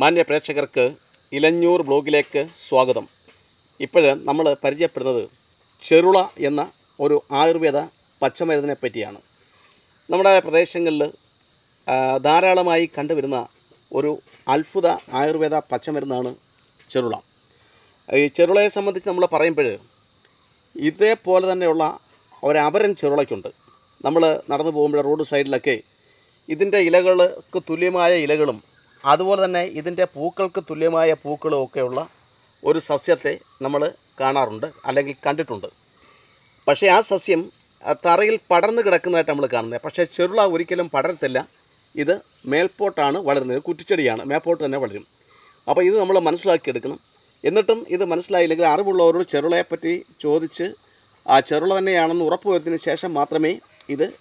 മാന്യ പ്രേക്ഷകർക്ക് ഇലഞ്ഞൂർ ബ്ലോഗിലേക്ക് സ്വാഗതം. ഇപ്പോൾ നമ്മൾ പരിചയപ്പെടുന്നത് ചെറുള എന്ന ഒരു ആയുർവേദ പച്ചമരുന്നിനെ പറ്റിയാണ്. നമ്മുടെ പ്രദേശങ്ങളിൽ ധാരാളമായി കണ്ടുവരുന്ന ഒരു അത്ഭുത ആയുർവേദ പച്ചമരുന്നാണ് ചെറുള. ഈ ചെറുളയെ സംബന്ധിച്ച് നമ്മൾ പറയുമ്പോൾ ഇതേപോലെ തന്നെയുള്ള ഒരപരൻ ചെറുളയ്ക്കുണ്ട്. നമ്മൾ നടന്നു പോകുമ്പോൾ റോഡ് സൈഡിലൊക്കെ ഇതിന്റെ ഇലകൾക്ക് തുല്യമായ ഇലകളും അതുപോലെ തന്നെ ഇതിന്റെ പൂക്കൾക്ക് തുല്യമായ പൂക്കളും ഒക്കെയുള്ള ഒരു സസ്യത്തെ നമ്മൾ കാണാറുണ്ട് അല്ലെങ്കിൽ കണ്ടിട്ടുണ്ട്. പക്ഷേ ആ സസ്യം തറയിൽ പടർന്ന് കിടക്കുന്നതായിട്ട് നമ്മൾ കാണുന്നത്. പക്ഷേ ചെറുള ഒരിക്കലും പടരത്തില്ല. ഇത് മേൽപോട്ടാണ് വളരുന്നത്. കുറ്റിച്ചെടിയാണ്. മേൽപോട്ട് തന്നെ വളരും. അപ്പോൾ ഇത് നമ്മൾ മനസ്സിലാക്കിയെടുക്കണം. എന്നിട്ടും ഇത് മനസ്സിലായില്ലെങ്കിൽ അറിവുള്ളവരോട് ചെറുളയെപ്പറ്റി ചോദിച്ച് ആ ചെറുള തന്നെയാണെന്ന് ഉറപ്പ് വരുത്തിയതിന് ശേഷം മാത്രമേ ഇത്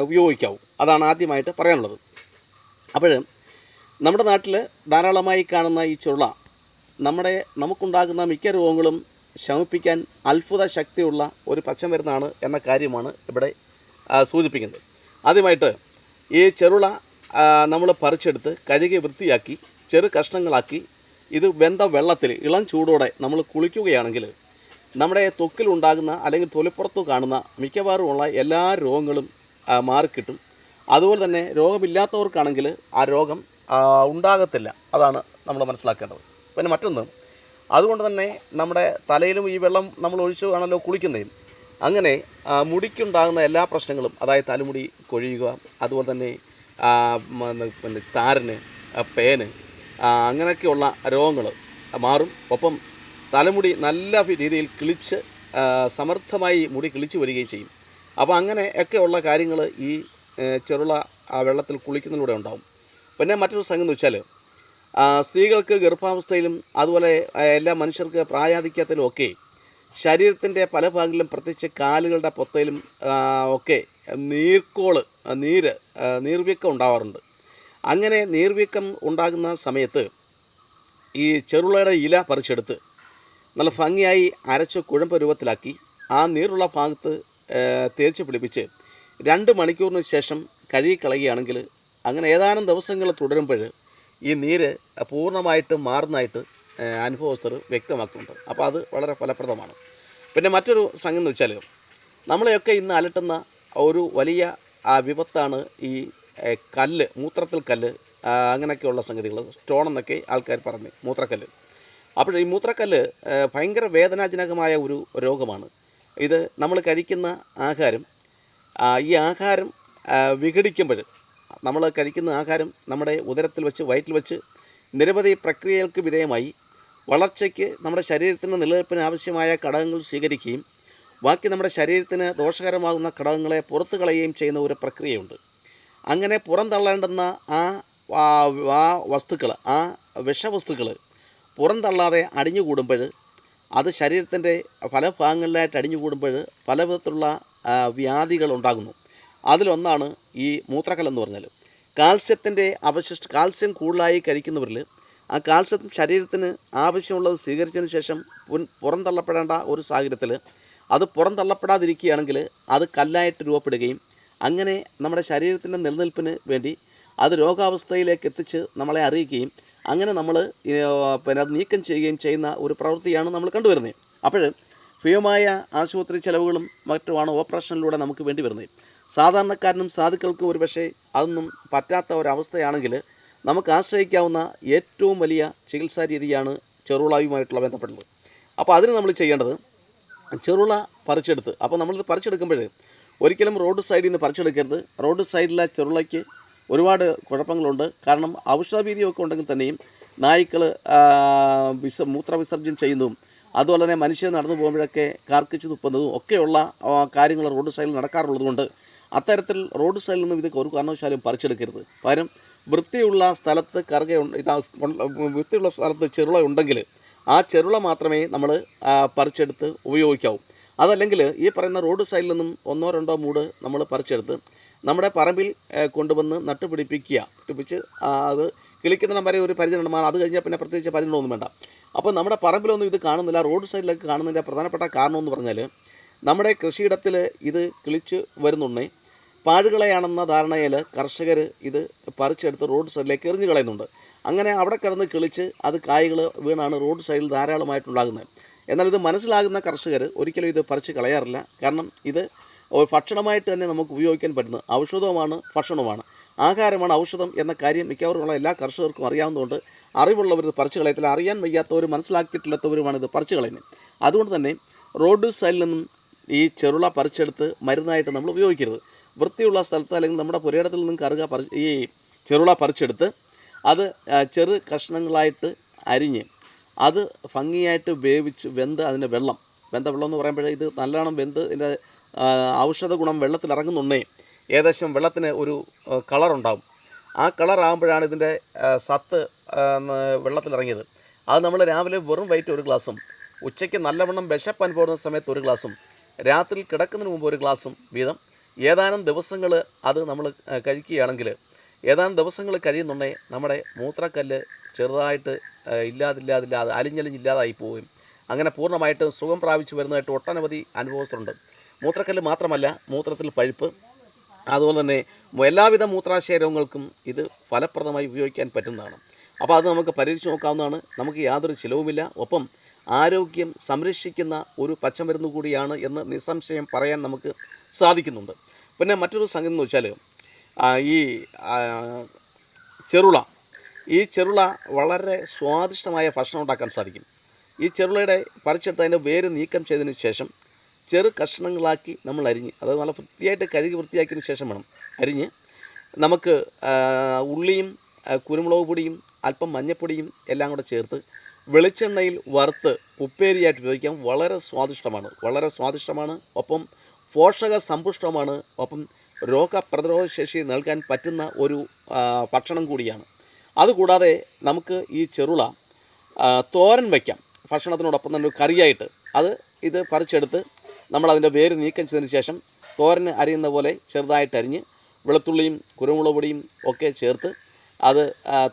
ഉപയോഗിക്കാവൂ. അതാണ് ആദ്യമായിട്ട് പറയാനുള്ളത്. അപ്പോൾ നമ്മുടെ നാട്ടിൽ ധാരാളമായി കാണുന്ന ഈ ചുള്ള നമ്മുടെ നമുക്കുണ്ടാകുന്ന മിക്ക രോഗങ്ങളും ശമിപ്പിക്കാൻ അത്ഭുത ശക്തിയുള്ള ഒരു പച്ചമരുന്നാണ് എന്ന കാര്യമാണ് ഇവിടെ സൂചിപ്പിക്കുന്നത്. ആദ്യമായിട്ട് ഈ ചെറുള നമ്മൾ പറിച്ചെടുത്ത് കഴുകി വൃത്തിയാക്കി ചെറു കഷ്ണങ്ങളാക്കി ഇത് വെന്ത വെള്ളത്തിൽ ഇളം ചൂടോടെ നമ്മൾ കുളിക്കുകയാണെങ്കിൽ നമ്മുടെ തൊക്കിലുണ്ടാകുന്ന അല്ലെങ്കിൽ തൊലിപ്പുറത്ത് കാണുന്ന മിക്കവാറും ഉള്ള എല്ലാ രോഗങ്ങളും മാറിക്കിട്ടും. അതുപോലെ തന്നെ രോഗമില്ലാത്തവർക്കാണെങ്കിൽ ആ രോഗം ഉണ്ടാകത്തില്ല. അതാണ് നമ്മൾ മനസ്സിലാക്കേണ്ടത്. പിന്നെ മറ്റൊന്ന് അതുകൊണ്ട് തന്നെ നമ്മുടെ തലയിലും ഈ വെള്ളം നമ്മൾ ഒഴിച്ചു ആണല്ലോ കുളിക്കുന്നതും അങ്ങനെ മുടിക്കുണ്ടാകുന്ന എല്ലാ പ്രശ്നങ്ങളും അതായത് തലമുടി കൊഴിയുക അതുപോലെ തന്നെ പിന്നെ താരന് പേന് അങ്ങനെയൊക്കെയുള്ള രോഗങ്ങൾ മാറും. ഒപ്പം തലമുടി നല്ല രീതിയിൽ കിളിച്ച് സമർത്ഥമായി മുടി കിളിച്ച് വരികയും ചെയ്യും. അപ്പോൾ അങ്ങനെ ഒക്കെയുള്ള കാര്യങ്ങൾ ഈ ചെറുള്ള ചെറുള വെള്ളത്തിൽ കുളിക്കുന്നതിലൂടെ ഉണ്ടാവും. പിന്നെ മറ്റൊരു സംഗതി എന്ന് വെച്ചാൽ സ്ത്രീകൾക്ക് ഗർഭാവസ്ഥയിലും അതുപോലെ എല്ലാ മനുഷ്യർക്ക് പ്രായാധിക്യത്തിലും ഒക്കെ ശരീരത്തിന്റെ പല ഭാഗങ്ങളിലും പ്രത്യേകിച്ച് കാലുകളുടെ പൊത്തയിലും ഒക്കെ നീർക്കോൾ നീര് നീർവീക്കം ഉണ്ടാവാറുണ്ട്. അങ്ങനെ നീർവീക്കം ഉണ്ടാകുന്ന സമയത്ത് ഈ ചെറുളയുടെ ഇല പറിച്ചെടുത്ത് നല്ല ഭംഗിയായി അരച്ച് കുഴമ്പ് രൂപത്തിലാക്കി ആ നീറുള്ള ഭാഗത്ത് തേച്ച് പിടിപ്പിച്ച് രണ്ട് മണിക്കൂറിന് ശേഷം കഴുകി കളയുകയാണെങ്കിൽ അങ്ങനെ ഏതാനും ദിവസങ്ങൾ തുടരുമ്പോൾ ഈ നീര് പൂർണമായിട്ട് മാറുന്നതായിട്ട് അനുഭവസ്ഥർ വ്യക്തമാക്കുന്നുണ്ട്. അപ്പോൾ അത് വളരെ ഫലപ്രദമാണ്. പിന്നെ മറ്റൊരു സംഗതി എന്ന് വെച്ചാൽ നമ്മളെയൊക്കെ ഇന്ന് അലട്ടുന്ന ഒരു വലിയ വിപത്താണ് ഈ കല്ല് മൂത്രത്തിൽ കല്ല് അങ്ങനെയൊക്കെയുള്ള സംഗതികൾ. സ്റ്റോൺ എന്നൊക്കെ ആൾക്കാർ പറഞ്ഞു മൂത്രക്കല്ല്. അപ്പോൾ ഈ മൂത്രക്കല്ല് ഭയങ്കര വേദനാജനകമായ ഒരു രോഗമാണ്. ഇത് നമ്മൾ കഴിക്കുന്ന ആഹാരം ഈ ആഹാരം വിഘടിക്കുമ്പോൾ നമ്മൾ കഴിക്കുന്ന ആഹാരം നമ്മുടെ ഉദരത്തിൽ വെച്ച് വയറ്റിൽ വെച്ച് നിരവധി പ്രക്രിയകൾക്ക് വിധേയമായി. വളർച്ചയ്ക്ക് നമ്മുടെ ശരീരത്തിന് നിലനിൽപ്പിന് ആവശ്യമായ ഘടകങ്ങൾ സ്വീകരിക്കുകയും ബാക്കി നമ്മുടെ ശരീരത്തിന് ദോഷകരമാകുന്ന ഘടകങ്ങളെ പുറത്തു കളയുകയും ചെയ്യുന്ന ഒരു പ്രക്രിയയുണ്ട്. അങ്ങനെ പുറന്തള്ളേണ്ടുന്ന ആ ആ വസ്തുക്കൾ ആ വിഷവസ്തുക്കൾ പുറന്തള്ളാതെ അടിഞ്ഞുകൂടുമ്പോൾ അത് ശരീരത്തിന്റെ പല ഭാഗങ്ങളിലായിട്ട് അടിഞ്ഞുകൂടുമ്പോൾ പല വിധത്തിലുള്ള വ്യാധികൾ ഉണ്ടാകുന്നു. അതിലൊന്നാണ് ഈ മൂത്രക്കലെന്ന് പറഞ്ഞാൽ കാൽസ്യത്തിന്റെ അവശിഷ്ട കാൽസ്യം കൂടുതലായി കഴിക്കുന്നവരിൽ ആ കാൽസ്യം ശരീരത്തിന് ആവശ്യമുള്ളത് സ്വീകരിച്ചതിന് ശേഷം പുൻ- പുറന്തള്ളപ്പെടേണ്ട ഒരു സാഹചര്യത്തിൽ അത് പുറന്തള്ളപ്പെടാതിരിക്കുകയാണെങ്കിൽ അത് കല്ലായിട്ട് രൂപപ്പെടുകയും അങ്ങനെ നമ്മുടെ ശരീരത്തിന്റെ നിലനിൽപ്പിന് വേണ്ടി അത് രോഗാവസ്ഥയിലേക്ക് എത്തിച്ച് നമ്മളെ അറിയിക്കുകയും അങ്ങനെ നമ്മൾ പിന്നെ അത് നീക്കം ചെയ്യുകയും ചെയ്യുന്ന ഒരു പ്രവൃത്തിയാണ് നമ്മൾ കണ്ടുവരുന്നത്. അപ്പോൾ ഭീമമായ ആശുപത്രി ചെലവുകളും മറ്റുമാണ് ഓപ്പറേഷനിലൂടെ നമുക്ക് വേണ്ടി വരുന്നത്. സാധാരണക്കാരനും സാധുക്കൾക്കും ഒരു പക്ഷേ അതൊന്നും പറ്റാത്ത ഒരവസ്ഥയാണെങ്കിൽ നമുക്ക് ആശ്രയിക്കാവുന്ന ഏറ്റവും വലിയ ചികിത്സാ രീതിയാണ് ചെറുളായുമായിട്ടുള്ള ബന്ധപ്പെട്ടത് അപ്പോൾ അതിന് നമ്മൾ ചെയ്യേണ്ടത് ചെറുള പറിച്ചെടുത്ത് അപ്പോൾ നമ്മളിത് പറിച്ചെടുക്കുമ്പോൾ ഒരിക്കലും റോഡ് സൈഡിൽ നിന്ന് പറിച്ചെടുക്കരുത്. റോഡ് സൈഡിലെ ചെറുളയ്ക്ക് ഒരുപാട് കുഴപ്പങ്ങളുണ്ട്. കാരണം ഔഷധവീര്യമൊക്കെ ഉണ്ടെങ്കിൽ തന്നെയും നായ്ക്കൾ വിസ മൂത്രവിസർജ്യം ചെയ്യുന്നതും അതുപോലെ തന്നെ മനുഷ്യർ നടന്നു പോകുമ്പോഴൊക്കെ കാർക്കിച്ച് തുപ്പുന്നതും ഒക്കെയുള്ള കാര്യങ്ങൾ റോഡ് സൈഡിൽ നടക്കാറുള്ളതുകൊണ്ട് അത്തരത്തിൽ റോഡ് സൈഡിൽ നിന്നും ഇത് ഒരു കാരണവശാലും പറിച്ചെടുക്കരുത്. പകരം വൃത്തിയുള്ള സ്ഥലത്ത് കറുക വൃത്തിയുള്ള സ്ഥലത്ത് ചെറുള ഉണ്ടെങ്കിൽ ആ ചെറുള മാത്രമേ നമ്മൾ പറിച്ചെടുത്ത് ഉപയോഗിക്കാവൂ. അതല്ലെങ്കിൽ ഈ പറയുന്ന റോഡ് സൈഡിൽ നിന്നും ഒന്നോ രണ്ടോ മൂട് നമ്മൾ പറിച്ചെടുത്ത് നമ്മുടെ പറമ്പിൽ കൊണ്ടുവന്ന് നട്ടുപിടിപ്പിക്കുക. പിടിപ്പിച്ച് അത് കിളിക്കുന്നിടം വരെ ഒരു പരിചരണം അത് കഴിഞ്ഞാൽ പിന്നെ പ്രത്യേകിച്ച് പരിചരണമൊന്നും വേണ്ട. അപ്പോൾ നമ്മുടെ പറമ്പിലൊന്നും ഇത് കാണുന്നില്ല റോഡ് സൈഡിലൊക്കെ കാണുന്നതിന്റെ പ്രധാനപ്പെട്ട കാരണം എന്ന് പറഞ്ഞാൽ നമ്മുടെ കൃഷിയിടത്തിൽ ഇത് കിളിച്ച് വരുന്നുണ്ടേ. പാഴുകളെയാണെന്ന ധാരണയിൽ കർഷകർ ഇത് പറിച്ചെടുത്ത് റോഡ് സൈഡിലേക്ക് എറിഞ്ഞു കളയുന്നുണ്ട്. അങ്ങനെ അവിടെ കിടന്ന് കിളിച്ച് അത് കായ്കൾ വീണാണ് റോഡ് സൈഡിൽ ധാരാളമായിട്ടുണ്ടാകുന്നത്. എന്നാൽ ഇത് മനസ്സിലാകുന്ന കർഷകർ ഒരിക്കലും ഇത് പറിച്ച് കളയാറില്ല. കാരണം ഇത് ഭക്ഷണമായിട്ട് തന്നെ നമുക്ക് ഉപയോഗിക്കാൻ പറ്റുന്നു ഔഷധവുമാണ് ഭക്ഷണവുമാണ്. ആഹാരമാണ് ഔഷധം എന്ന കാര്യം മിക്കവാറുമുള്ള എല്ലാ കർഷകർക്കും അറിയാവുന്നതുകൊണ്ട് അറിവുള്ളവർ ഇത് പറിച്ചു കളയത്തില്ല. അറിയാൻ വയ്യാത്തവർ മനസ്സിലാക്കിയിട്ടില്ലാത്തവരുമാണ് ഇത് പറിച്ചു കളയുന്നത്. അതുകൊണ്ട് തന്നെ റോഡ് സൈഡിൽ നിന്നും ഈ ചെറുള പറിച്ചെടുത്ത് മരുന്നായിട്ട് നമ്മൾ ഉപയോഗിക്കരുത്. വൃത്തിയുള്ള സ്ഥലത്ത് അല്ലെങ്കിൽ നമ്മുടെ പുരയിടത്തിൽ നിന്നും കറുക പറി ഈ ചെറുള പറിച്ചെടുത്ത് അത് ചെറു കഷ്ണങ്ങളായിട്ട് അരിഞ്ഞ് അത് ഭംഗിയായിട്ട് വേവിച്ച് വെന്ത് അതിന്റെ വെള്ളം വെന്ത വെള്ളം എന്ന് പറയുമ്പോഴേ ഇത് നല്ലോണം വെന്ത് ഇതിന്റെ ഔഷധ ഗുണം വെള്ളത്തിൽ ഇറങ്ങുന്നുണ്ടേ ഏകദേശം വെള്ളത്തിന് ഒരു കളറുണ്ടാവും. ആ കളറാകുമ്പോഴാണ് ഇതിന്റെ സത്ത് വെള്ളത്തിലിറങ്ങിയത് അത് നമ്മൾ രാവിലെ വെറും വൈറ്റ് ഒരു ഗ്ലാസും ഉച്ചയ്ക്ക് നല്ലവണ്ണം വിശപ്പ് അനുഭവപ്പെടുന്ന സമയത്ത് ഒരു ഗ്ലാസും രാത്രി കിടക്കുന്നതിന് മുമ്പ് ഒരു ഗ്ലാസും വീതം ഏതാനും ദിവസങ്ങൾ അത് നമ്മൾ കഴിക്കുകയാണെങ്കിൽ ഏതാനും ദിവസങ്ങൾ കഴിയുന്നുണ്ടെങ്കിൽ നമ്മുടെ മൂത്രക്കല്ല് ചെറുതായിട്ട് ഇല്ലാതില്ലാതില്ലാതെ അലിഞ്ഞലിഞ്ഞില്ലാതായി പോവുകയും അങ്ങനെ പൂർണമായിട്ട് സുഖം പ്രാപിച്ചു വരുന്നതായിട്ട് ഒട്ടനവധി അനുഭവത്തിലുണ്ട് മൂത്രക്കല്ല് മാത്രമല്ല മൂത്രത്തിൽ പഴുപ്പ് അതുപോലെ തന്നെ എല്ലാവിധ മൂത്രാശയ രോഗങ്ങൾക്കും ഇത് ഫലപ്രദമായി ഉപയോഗിക്കാൻ പറ്റുന്നതാണ്. അപ്പോൾ അത് നമുക്ക് പരീക്ഷിച്ച് നോക്കാവുന്നതാണ്. നമുക്ക് യാതൊരു ചിലവുമില്ല. ഒപ്പം ആരോഗ്യം സംരക്ഷിക്കുന്ന ഒരു പച്ചമരുന്ന് കൂടിയാണ് എന്ന് നിസ്സംശയം പറയാൻ നമുക്ക് സാധിക്കുന്നുണ്ട്. പിന്നെ മറ്റൊരു സംഗതി എന്ന് വെച്ചാൽ ഈ ചെറുള. ഈ ചെറുള വളരെ സ്വാദിഷ്ടമായ ഭക്ഷണം ഉണ്ടാക്കാൻ സാധിക്കും. ഈ ചെറുളയുടെ പറിച്ചെടുത്ത് അതിന്റെ വേര് നീക്കം ചെയ്തതിന് ശേഷം ചെറു കഷ്ണങ്ങളാക്കി നമ്മൾ അരിഞ്ഞ് അത് നല്ല വൃത്തിയായിട്ട് കഴുകി വൃത്തിയാക്കിയതിന് ശേഷം വേണം അരിഞ്ഞ് നമുക്ക് ഉള്ളിയും കുരുമുളക് പൊടിയും അല്പം മഞ്ഞപ്പൊടിയും എല്ലാം കൂടെ ചേർത്ത് വെളിച്ചെണ്ണയിൽ വറുത്ത് ഉപ്പേരിയായിട്ട് ഉപയോഗിക്കാം. വളരെ സ്വാദിഷ്ടമാണ്. വളരെ സ്വാദിഷ്ടമാണ്. ഒപ്പം പോഷക സമ്പുഷ്ടമാണ് ഒപ്പം രോഗപ്രതിരോധ ശേഷി നൽകാൻ പറ്റുന്ന ഒരു ഭക്ഷണം കൂടിയാണ്. അതുകൂടാതെ നമുക്ക് ഈ ചെറുള തോരൻ വയ്ക്കാം. ഭക്ഷണത്തിനോടൊപ്പം തന്നെ ഒരു കറിയായിട്ട്. അത് ഇത് പറിച്ചെടുത്ത് നമ്മളതിന്റെ വേര് നീക്കം ചെയ്തതിന് ശേഷം തോരന് അരിയുന്ന പോലെ ചെറുതായിട്ട് അരിഞ്ഞ് വെളുത്തുള്ളിയും കുരുമുളക് പൊടിയും ഒക്കെ ചേർത്ത് അത്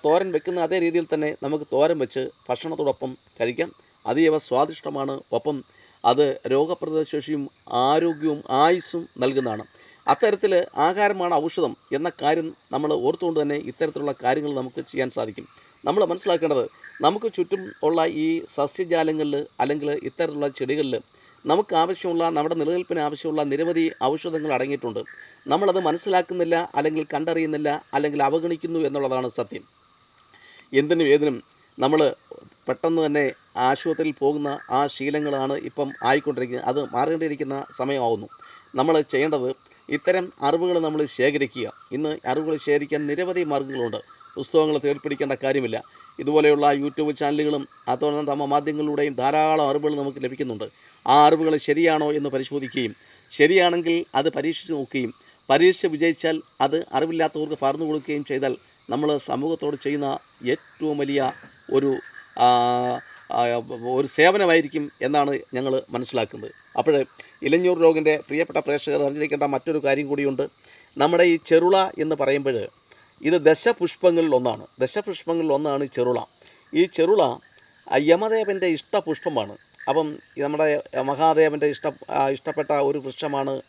തോരൻ വെക്കുന്ന അതേ രീതിയിൽ തന്നെ നമുക്ക് തോരൻ വെച്ച് ഭക്ഷണത്തോടൊപ്പം കഴിക്കാം. അതീവ സ്വാദിഷ്ടമാണ്. ഒപ്പം അത് രോഗപ്രതിശേഷിയും ആരോഗ്യവും ആയുസ്സും നൽകുന്നതാണ്. അത്തരത്തിൽ ആഹാരമാണ് ഔഷധം എന്ന കാര്യം നമ്മൾ ഓർത്തുകൊണ്ട് തന്നെ ഇത്തരത്തിലുള്ള കാര്യങ്ങൾ നമുക്ക് ചെയ്യാൻ സാധിക്കും. നമ്മൾ മനസ്സിലാക്കേണ്ടത് നമുക്ക് ചുറ്റും ഉള്ള ഈ സസ്യജാലങ്ങളിൽ അല്ലെങ്കിൽ ഇത്തരത്തിലുള്ള ചെടികളിൽ നമുക്ക് ആവശ്യമുള്ള നമ്മുടെ നിലനിൽപ്പിന് ആവശ്യമുള്ള നിരവധി ഔഷധങ്ങൾ അടങ്ങിയിട്ടുണ്ട്. നമ്മളത് മനസ്സിലാക്കുന്നില്ല അല്ലെങ്കിൽ കണ്ടറിയുന്നില്ല അല്ലെങ്കിൽ അവഗണിക്കുന്നു എന്നുള്ളതാണ് സത്യം. എന്തിനും ഏതിനും നമ്മൾ പെട്ടെന്ന് തന്നെ ആശുപത്രിയിൽ പോകുന്ന ആ ശീലങ്ങളാണ് ഇപ്പം ആയിക്കൊണ്ടിരിക്കുന്നത്. അത് മാറേണ്ടിയിരിക്കുന്ന സമയമാവുന്നു. നമ്മൾ ചെയ്യേണ്ടത് ഇത്തരം അറിവുകൾ നമ്മൾ ശേഖരിക്കുക. ഇന്ന് അറിവുകൾ ശേഖരിക്കാൻ നിരവധി മാർഗങ്ങളുണ്ട്. പുസ്തകങ്ങൾ തേടിപ്പിടിക്കേണ്ട കാര്യമില്ല. ഇതുപോലെയുള്ള യൂട്യൂബ് ചാനലുകളും അതുപോലെ തമ്മ മാധ്യമങ്ങളിലൂടെയും ധാരാളം അറിവുകൾ നമുക്ക് ലഭിക്കുന്നുണ്ട്. ആ അറിവുകൾ ശരിയാണോ എന്ന് പരിശോധിക്കുകയും ശരിയാണെങ്കിൽ അത് പരീക്ഷിച്ച് നോക്കുകയും പരീക്ഷ വിജയിച്ചാൽ അത് അറിവില്ലാത്തവർക്ക് പറഞ്ഞു കൊടുക്കുകയും ചെയ്താൽ നമ്മൾ സമൂഹത്തോട് ചെയ്യുന്ന ഏറ്റവും വലിയ ഒരു ഒരു സേവനമായിരിക്കും എന്നാണ് ഞങ്ങൾ മനസ്സിലാക്കുന്നത്. അപ്പോഴേ ഇലഞ്ഞൂർ രോഗിന്റെ പ്രിയപ്പെട്ട പ്രേക്ഷകർ അറിഞ്ഞിരിക്കേണ്ട മറ്റൊരു കാര്യം കൂടിയുണ്ട്. നമ്മുടെ ഈ ചെറുള എന്ന് പറയുമ്പോൾ ഇത് ദശപുഷ്പങ്ങളിൽ ഒന്നാണ്. ദശപുഷ്പങ്ങളിൽ ഒന്നാണ് ചെറുള. ഈ ചെറുള യമദേവന്റെ ഇഷ്ടപുഷ്പമാണ്. അപ്പം നമ്മുടെ മഹാദേവന്റെ ഇഷ്ട ഇഷ്ടപ്പെട്ട ഒരു വൃക്ഷമാണ്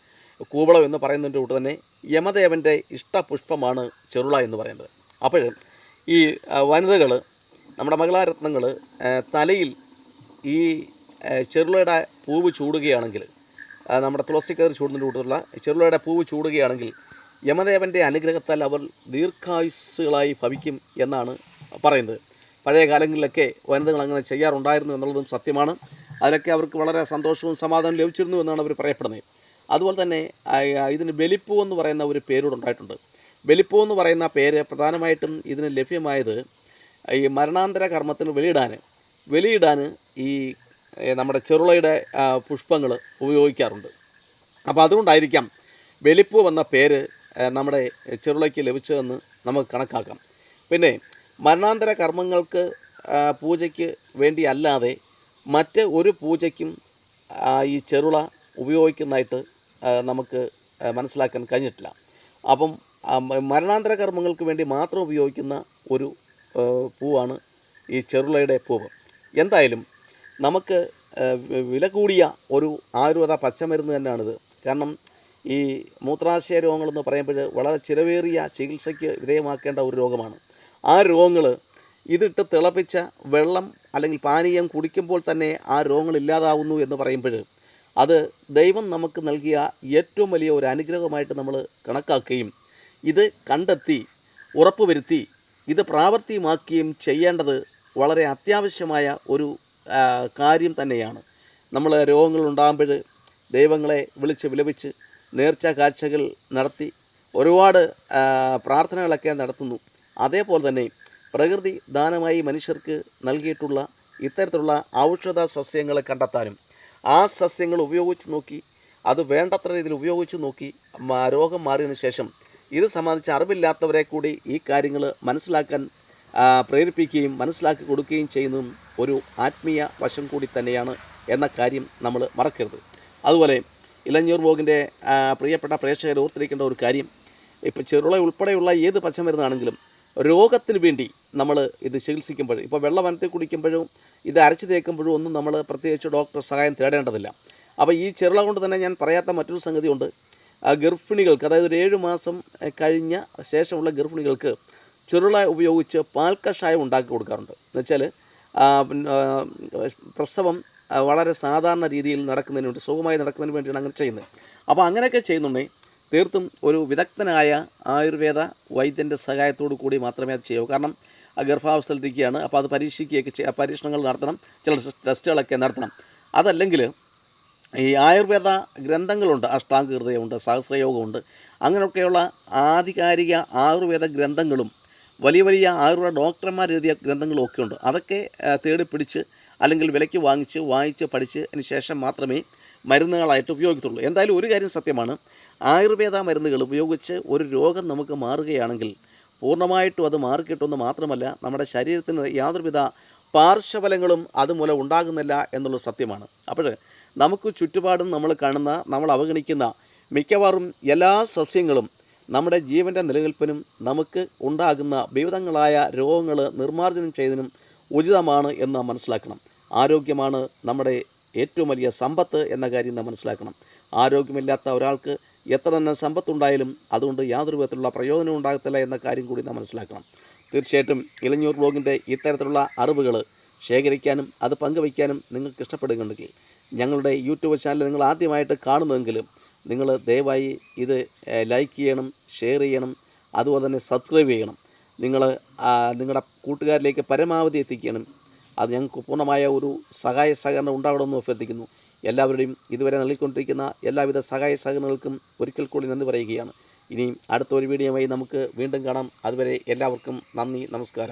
കൂവളം എന്ന് പറയുന്നതിന്റെ കൂട്ട് തന്നെ യമദേവന്റെ ഇഷ്ടപുഷ്പമാണ് ചെറുള എന്ന് പറയുന്നത്. അപ്പോൾ ഈ വനിതകൾ നമ്മുടെ മകളാരത്നങ്ങൾ തലയിൽ ഈ ചെറുളയുടെ പൂവ് ചൂടുകയാണെങ്കിൽ നമ്മുടെ നമ്മുടെ തുളസിക്കതിർ ചൂടുന്നതിന്റെ കൂട്ടത്തിലുള്ള ചെറുളയുടെ പൂവ് ചൂടുകയാണെങ്കിൽ യമദേവന്റെ അനുഗ്രഹത്താൽ അവർ ദീർഘായുസ്സുകളായി ഭവിക്കും എന്നാണ് പറയുന്നത്. പഴയ കാലങ്ങളിലൊക്കെ വനിതകൾ അങ്ങനെ ചെയ്യാറുണ്ടായിരുന്നു എന്നുള്ളതും സത്യമാണ്. അതിലൊക്കെ അവർക്ക് വളരെ സന്തോഷവും സമാധാനവും ലഭിച്ചിരുന്നു എന്നാണ് അവർ പറയപ്പെടുന്നത്. അതുപോലെ തന്നെ ഇതിന് ബലിപ്പൂ എന്ന് പറയുന്ന ഒരു പേരൂടെ ഉണ്ടായിട്ടുണ്ട് ബലിപ്പൂ എന്ന് പറയുന്ന പേര് പ്രധാനമായിട്ടും ഇതിന് ലഭ്യമായത് ഈ മരണാന്തര കർമ്മത്തിന് വെളിയിടാൻ വെളിയിടാൻ ഈ നമ്മുടെ ചെറുളയുടെ പുഷ്പങ്ങൾ ഉപയോഗിക്കാറുണ്ട്. അപ്പോൾ അതുകൊണ്ടായിരിക്കാം വെലിപ്പൂ എന്ന പേര് നമ്മുടെ ചെറുളയ്ക്ക് ലഭിച്ചതെന്ന് നമുക്ക് കണക്കാക്കാം. പിന്നെ മരണാന്തര കർമ്മങ്ങൾക്ക് പൂജയ്ക്ക് വേണ്ടി അല്ലാതെ മറ്റ് ഒരു പൂജയ്ക്കും ഈ ചെറുള ഉപയോഗിക്കുന്നതായിട്ട് നമുക്ക് മനസ്സിലാക്കാൻ കഴിഞ്ഞിട്ടില്ല. അപ്പം മരണാന്തര കർമ്മങ്ങൾക്ക് വേണ്ടി മാത്രം ഉപയോഗിക്കുന്ന ഒരു പൂവാണ് ഈ ചെറുളയുടെ പൂവ്. എന്തായാലും നമുക്ക് വില കൂടിയ ഒരു ആയുർവേദ പച്ചമരുന്ന് തന്നെയാണിത്. കാരണം ഈ മൂത്രാശയ രോഗങ്ങളെന്ന് പറയുമ്പോൾ വളരെ ചിലവേറിയ ചികിത്സയ്ക്ക് വിധേയമാക്കേണ്ട ഒരു രോഗമാണ്. ആ രോഗങ്ങൾ ഇതിട്ട് തിളപ്പിച്ച വെള്ളം അല്ലെങ്കിൽ പാനീയം കുടിക്കുമ്പോൾ തന്നെ ആ രോഗങ്ങൾ ഇല്ലാതാവുന്നു എന്ന് പറയുമ്പോൾ അത് ദൈവം നമുക്ക് നൽകിയ ഏറ്റവും വലിയ ഒരു അനുഗ്രഹമായിട്ട് നമ്മൾ കണക്കാക്കുകയും ഇത് കണ്ടെത്തി ഉറപ്പുവരുത്തി ഇത് പ്രാവർത്തികമാക്കുകയും ചെയ്യേണ്ടത് വളരെ അത്യാവശ്യമായ ഒരു കാര്യം തന്നെയാണ്. നമ്മൾ രോഗങ്ങൾ ഉണ്ടാകുമ്പോൾ ദൈവങ്ങളെ വിളിച്ച് വിലപിച്ച് നേർച്ച കാഴ്ചകൾ നടത്തി ഒരുപാട് പ്രാർത്ഥനകളൊക്കെ നടത്തുന്നു. അതേപോലെ തന്നെ പ്രകൃതി ദാനമായി മനുഷ്യർക്ക് നൽകിയിട്ടുള്ള ഇത്തരത്തിലുള്ള ഔഷധ സസ്യങ്ങൾ കണ്ടെത്താനും ആ സസ്യങ്ങൾ ഉപയോഗിച്ച് നോക്കി അത് വേണ്ടത്ര രീതിയിൽ ഉപയോഗിച്ച് നോക്കി രോഗം മാറിയതിനു ശേഷം ഇത് സംബന്ധിച്ച് അറിവില്ലാത്തവരെ കൂടി ഈ കാര്യങ്ങൾ മനസ്സിലാക്കാൻ പ്രേരിപ്പിക്കുകയും മനസ്സിലാക്കി കൊടുക്കുകയും ചെയ്യുന്നതും ഒരു ആത്മീയ വശം കൂടി തന്നെയാണ് എന്ന കാര്യം നമ്മൾ മറക്കരുത്. അതുപോലെ ഇലഞ്ഞൂർ ബോഗിന്റെ പ്രിയപ്പെട്ട പ്രേക്ഷകർ ഓർത്തിരിക്കേണ്ട ഒരു കാര്യം ഇപ്പോൾ ചെറുള ഉൾപ്പെടെയുള്ള ഏത് പച്ചമരുന്നാണെങ്കിലും രോഗത്തിന് വേണ്ടി നമ്മൾ ഇത് ചികിത്സിക്കുമ്പോൾ ഇപ്പോൾ വെള്ളം വനത്തിൽ കുടിക്കുമ്പോഴും ഇത് അരച്ചു തേക്കുമ്പോഴും ഒന്നും നമ്മൾ പ്രത്യേകിച്ച് ഡോക്ടർ സഹായം തേടേണ്ടതില്ല. അപ്പോൾ ഈ ചെറുള കൊണ്ട് തന്നെ ഞാൻ പറയാത്ത മറ്റൊരു സംഗതിയുണ്ട്. ഗർഭിണികൾക്ക് അതായത് ഒരു ഏഴ് മാസം കഴിഞ്ഞ ശേഷമുള്ള ഗർഭിണികൾക്ക് ചെറുള ഉപയോഗിച്ച് പാൽ കഷായം ഉണ്ടാക്കി കൊടുക്കാറുണ്ട്. എന്നുവെച്ചാൽ പ്രസവം വളരെ സാധാരണ രീതിയിൽ നടക്കുന്നതിന് വേണ്ടി സുഖമായി നടക്കുന്നതിന് വേണ്ടിയാണ് അങ്ങനെ ചെയ്യുന്നത്. അപ്പോൾ അങ്ങനെയൊക്കെ ചെയ്യുന്നുണ്ടെങ്കിൽ തീർത്തും ഒരു വിദഗ്ധനായ ആയുർവേദ വൈദ്യന്റെ സഹായത്തോടു കൂടി മാത്രമേ അത് ചെയ്യൂ. കാരണം ഗർഭാവസ്ഥയിലിരിക്കുകയാണ്. അപ്പോൾ അത് പരീക്ഷിക്കുകയൊക്കെ പരീക്ഷണങ്ങൾ നടത്തണം. ചില ടെസ്റ്റുകളൊക്കെ നടത്തണം. അതല്ലെങ്കിൽ ഈ ആയുർവേദ ഗ്രന്ഥങ്ങളുണ്ട് അഷ്ടാംഗീർതയുണ്ട് സഹസ്രയോഗമുണ്ട്. അങ്ങനെയൊക്കെയുള്ള ആധികാരിക ആയുർവേദ ഗ്രന്ഥങ്ങളും വലിയ വലിയ ആയുർവേദ ഡോക്ടർമാർ എഴുതിയ ഗ്രന്ഥങ്ങളും ഒക്കെ ഉണ്ട്. അതൊക്കെ തേടി പിടിച്ച് അല്ലെങ്കിൽ വിലയ്ക്ക് വാങ്ങിച്ച് വായിച്ച് പഠിച്ച് അതിന് ശേഷം മാത്രമേ മരുന്നുകളായിട്ട് ഉപയോഗിക്കത്തുള്ളൂ. എന്തായാലും ഒരു കാര്യം സത്യമാണ് ആയുർവേദ മരുന്നുകൾ ഉപയോഗിച്ച് ഒരു രോഗം നമുക്ക് മാറുകയാണെങ്കിൽ പൂർണമായിട്ടും അത് മാറിക്കിട്ടുമെന്ന് മാത്രമല്ല നമ്മുടെ ശരീരത്തിന് യാതൊരുവിധ പാർശ്വഫലങ്ങളും അതുമൂലം ഉണ്ടാകുന്നില്ല എന്നുള്ളത് സത്യമാണ്. അപ്പോൾ നമുക്ക് ചുറ്റുപാടും നമ്മൾ കാണുന്ന നമ്മൾ അവഗണിക്കുന്ന മിക്കവാറും എല്ലാ സസ്യങ്ങളും നമ്മുടെ ജീവന്റെ നിലനിൽപ്പിനും നമുക്ക് ഉണ്ടാകുന്ന വിവിധങ്ങളായ രോഗങ്ങൾ നിർമ്മാർജനം ചെയ്തതിനും ഉചിതമാണ് എന്ന് മനസ്സിലാക്കണം. ആരോഗ്യമാണ് നമ്മുടെ ഏറ്റവും വലിയ സമ്പത്ത് എന്ന കാര്യം നാം മനസ്സിലാക്കണം. ആരോഗ്യമില്ലാത്ത ഒരാൾക്ക് എത്ര തന്നെ സമ്പത്തുണ്ടായാലും അതുകൊണ്ട് യാതൊരു വിധത്തിലുള്ള പ്രയോജനം ഉണ്ടാകത്തില്ല എന്ന കാര്യം കൂടി നാം മനസ്സിലാക്കണം. തീർച്ചയായിട്ടും ഇലഞ്ഞൂർ ബ്ലോഗിന്റെ ഇത്തരത്തിലുള്ള അറിവുകൾ ശേഖരിക്കാനും അത് പങ്കുവയ്ക്കാനും നിങ്ങൾക്ക് ഇഷ്ടപ്പെടുന്നുണ്ടെങ്കിൽ ഞങ്ങളുടെ യൂട്യൂബ് ചാനൽ നിങ്ങൾ ആദ്യമായിട്ട് കാണുന്നതെങ്കിൽ നിങ്ങൾ ദയവായി ഇത് ലൈക്ക് ചെയ്യണം ഷെയർ ചെയ്യണം അതുപോലെ തന്നെ സബ്സ്ക്രൈബ് ചെയ്യണം. നിങ്ങൾ നിങ്ങളുടെ കൂട്ടുകാരിലേക്ക് പരമാവധി എത്തിക്കണം. അത് ഞങ്ങൾക്ക് പൂർണമായ ഒരു സഹായ സഹകരണം ഉണ്ടാകണമെന്ന് അഭ്യർത്ഥിക്കുന്നു. എല്ലാവരുടെയും ഇതുവരെ നൽകിക്കൊണ്ടിരിക്കുന്ന എല്ലാവിധ സഹായ സഹകരണങ്ങൾക്കും ഒരിക്കൽ കൂടി നന്ദി പറയുകയാണ്. ഇനിയും അടുത്ത ഒരു വീഡിയോയുമായി നമുക്ക് വീണ്ടും കാണാം. അതുവരെ എല്ലാവർക്കും നന്ദി നമസ്കാരം.